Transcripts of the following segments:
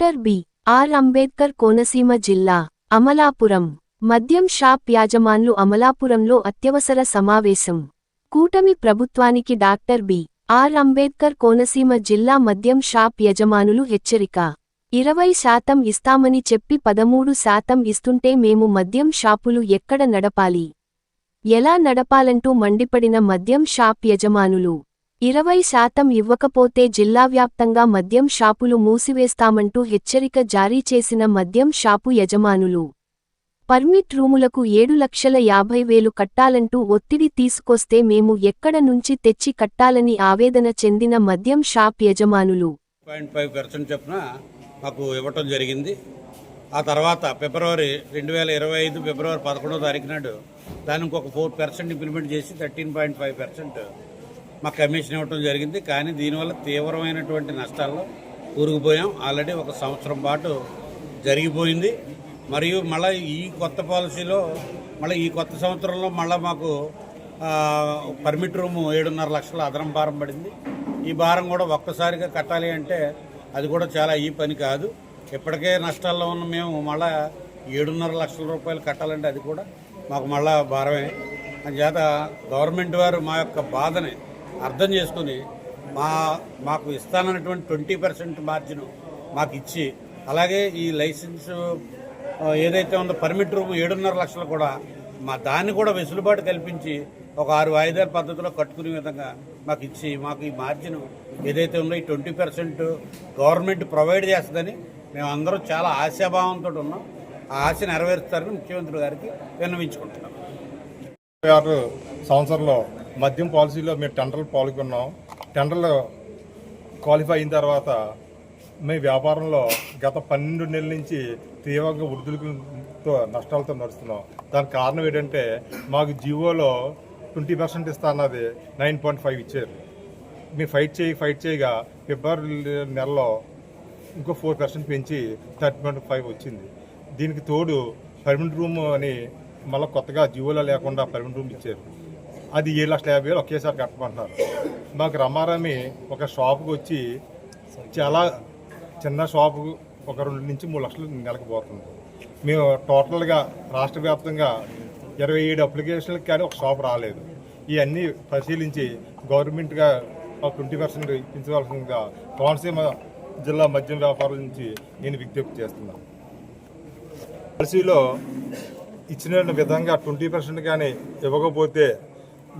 Doctor B. R. Ambedkar Konaseema జిల్లా అమలాపురం. మద్యం shop యాజమాన్లు అమలాపురంలో అత్యవసర సమావేశం. కూటమి ప్రభుత్వానికి doctor B. R. Ambedkar Konaseema జిల్లా మద్యం షాప్ యజమానులు హెచ్చరిక. ఇరవై శాతం ఇస్తామని చెప్పి పదమూడు శాతం ఇస్తుంటే మేము మద్యం షాపులు ఎక్కడ నడపాలి? ఎలా నడపాలంటూ మండిపడిన మద్యం షాప్ యజమానులు. ఇరవై శాతం ఇవ్వకపోతే జిల్లావ్యాప్తంగా మద్యం షాపులు మూసివేస్తామంటూ హెచ్చరిక జారీ చేసిన మద్యం షాపు యజమానులు. పర్మిట్ రూములకు ఏడు లక్షల యాభై వేలు కట్టాలంటూ ఒత్తిడి తీసుకొస్తే మేము ఎక్కడ నుంచి తెచ్చి కట్టాలని ఆవేదన చెందిన మద్యం షాప్ యజమానులు. పాయింట్ ఫైవ్ పర్సెంట్ చొప్పున మాకు ఇవ్వటం జరిగింది. ఆ తర్వాత ఫిబ్రవరి రెండు వేల ఇరవై ఐదు ఫిబ్రవరి పదకొండో తారీఖు నాడు దానికి ఒక ఫోర్ పర్సెంట్ ఇంప్లిమెంట్ చేసి థర్టీన్ పాయింట్ ఫైవ్ పర్సెంట్ మాకు కమిషన్ ఇవ్వటం జరిగింది. కానీ దీనివల్ల తీవ్రమైనటువంటి నష్టాల్లో కూరుకుపోయాం. ఆల్రెడీ ఒక సంవత్సరం పాటు జరిగిపోయింది. మరియు మళ్ళీ ఈ కొత్త పాలసీలో మళ్ళీ ఈ కొత్త సంవత్సరంలో మళ్ళీ మాకు పర్మిట్ రూము ఏడున్నర లక్షల అదనం భారం పడింది. ఈ భారం కూడా ఒక్కసారిగా కట్టాలి అంటే అది కూడా చాలా ఈ పని కాదు. ఇప్పటికే నష్టాల్లో ఉన్న మేము మళ్ళా ఏడున్నర లక్షల రూపాయలు కట్టాలంటే అది కూడా మాకు మళ్ళా భారమే. అందుచేత గవర్నమెంట్ వారు మా యొక్క బాధని అర్థం చేసుకుని మా మాకు ఇస్తానన్నటువంటి ట్వంటీ పర్సెంట్ మార్జిన్ మాకు ఇచ్చి అలాగే ఈ లైసెన్స్ ఏదైతే ఉందో పర్మిట్ రూమ్ ఏడున్నర లక్షలు కూడా మా దాన్ని కూడా వెసులుబాటు కల్పించి ఒక ఆరు వాయిదాల పద్ధతిలో కట్టుకునే విధంగా మాకు ఇచ్చి మాకు ఈ మార్జిన్ ఏదైతే ఉందో ఈ ట్వంటీ పర్సెంట్ గవర్నమెంట్ ప్రొవైడ్ చేస్తుందని మేము చాలా ఆశాభావంతో ఉన్నాం. ఆ ఆశ నెరవేరుస్తారని ముఖ్యమంత్రి గారికి విన్నవించుకుంటున్నాం. సంవత్సరంలో మద్యం పాలసీలో మేము టెండర్లు పాల్గొన్నాం. టెండర్లు క్వాలిఫై అయిన తర్వాత మేము వ్యాపారంలో గత పన్నెండు నెలల నుంచి తీవ్రంగా వృద్ధులతో నష్టాలతో నడుస్తున్నాం. దానికి కారణం ఏంటంటే మాకు జియోలో ట్వంటీ పర్సెంట్ ఇస్తా అన్నది నైన్ పాయింట్ ఫైవ్ ఇచ్చారు. మేము ఫైట్ చేయి ఫైట్ చేయగా ఫిబ్రవరి నెలలో ఇంకో ఫోర్ పర్సెంట్ పెంచి థర్టీ పాయింట్ ఫైవ్ వచ్చింది. దీనికి తోడు పర్మనెంట్ రూమ్ అని మళ్ళీ కొత్తగా జియోలో లేకుండా పర్మనెంట్ రూమ్ ఇచ్చారు. అది ఏడు లక్షల యాభై వేలు ఒకేసారి కట్టమంటున్నారు. మాకు రమారామి ఒక షాప్కి వచ్చి చాలా చిన్న షాపు ఒక రెండు నుంచి మూడు లక్షలు నెలకు పోతుంది. మేము టోటల్గా రాష్ట్ర వ్యాప్తంగా ఇరవై ఏడు అప్లికేషన్లకు కానీ ఒక షాప్ రాలేదు. ఇవన్నీ పరిశీలించి గవర్నమెంట్గా ట్వంటీ పర్సెంట్ ఇప్పించవలసిందిగా కోనసీమ జిల్లా మద్యం వ్యాపారుల నుంచి నేను విజ్ఞప్తి చేస్తున్నాను. పాలసీలో ఇచ్చిన విధంగా ట్వంటీ పర్సెంట్ కానీ ఇవ్వకపోతే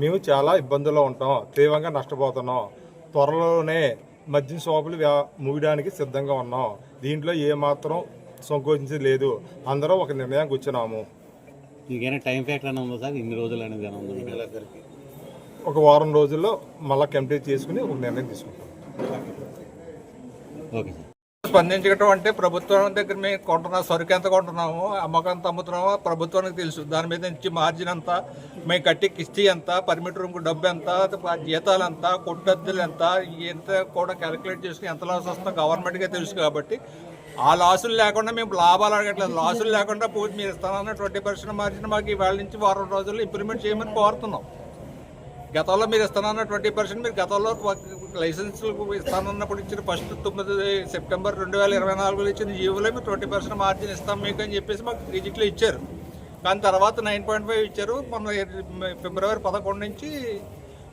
మేము చాలా ఇబ్బందుల్లో ఉంటాం. తీవ్రంగా నష్టపోతున్నాం. త్వరలోనే మద్యం షాపులు మూయడానికి సిద్ధంగా ఉన్నాం. దీంట్లో ఏమాత్రం సంకోచించేది లేదు. అందరూ ఒక నిర్ణయానికి వచ్చినాము. టైం ఫ్యాక్టర్ అని ఉందా సార్? ఇన్ని రోజులు అనేది ఏమైనా ఉందా మీకు? నెలకొకరికి. ఒక వారం రోజుల్లో మళ్ళీ కంప్లీట్ చేసుకుని ఒక నిర్ణయం తీసుకుంటాం. ఓకే స్పందించడం అంటే ప్రభుత్వం దగ్గర మేము కొంటున్న సరుకు ఎంత కొంటున్నాము అమ్మకం ఎంత అమ్ముతున్నామో ప్రభుత్వానికి తెలుసు. దాని మీద నుంచి మార్జిన్ ఎంత మేము కట్టి కిస్తీ ఎంత పర్మిట్ రూమ్కి డబ్బు ఎంత జీతాలు ఎంత కొట్టద్దులు ఎంత ఎంత కూడా క్యాలిక్యులేట్ చేసుకుని ఎంత లాస్ వస్తుందో గవర్నమెంట్కే తెలుసు కాబట్టి ఆ లాసులు లేకుండా మేము లాభాలు అడగట్లేదు. లాసులు లేకుండా పూజ మీరు ఇస్తానన్న ట్వంటీ పర్సెంట్ మార్జిన్ మాకు ఇవాళ నుంచి వారం రోజుల్లో ఇంప్లిమెంట్ చేయమని కోరుతున్నాం. గతంలో మీరు ఇస్తానన్న ట్వంటీ పర్సెంట్ మీరు గతంలో లైసెన్స్ ఇస్తానన్నప్పుడు ఇచ్చిన ఫస్ట్ తొమ్మిది సెప్టెంబర్ రెండు వేల ఇరవై నాలుగులో ఇచ్చిన జీవోలో మీరు ట్వంటీ పర్సెంట్ మార్జిన్ ఇస్తాం మీకు అని చెప్పేసి మాకు రిజిట్లో ఇచ్చారు. కానీ తర్వాత నైన్ పాయింట్ ఫైవ్ ఇచ్చారు. మొన్న ఫిబ్రవరి పదకొండు నుంచి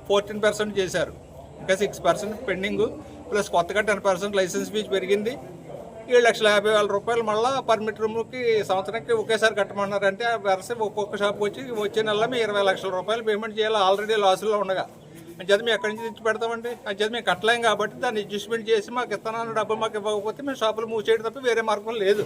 ఫోర్టీన్ పర్సెంట్ చేశారు. ఇంకా సిక్స్ పర్సెంట్ పెండింగ్. ప్లస్ కొత్తగా టెన్ పర్సెంట్ లైసెన్స్ ఫీజు పెరిగింది. ఏడు లక్షల యాభై వేల రూపాయలు మళ్ళీ పర్మిట్ రూమ్కి సంవత్సరానికి ఒకేసారి కట్టమన్నారంటే ఆ వరుస ఒక్కొక్క షాప్ వచ్చి వచ్చే నెల మీ ఇరవై లక్షల రూపాయలు పేమెంట్ చేయాలి. ఆల్రెడీ లాసులో ఉండగా. అంచేత మేము ఎక్కడి నుంచి తెచ్చి పెడతామండి? అంచేత మేము కట్టలేం కాబట్టి దాన్ని అడ్జస్ట్మెంట్ చేసి మాకు ఇత్తనాలు డబ్బులు మాకు ఇవ్వకపోతే మేము షాపులు మూసేయడం తప్ప వేరే మార్గం లేదు.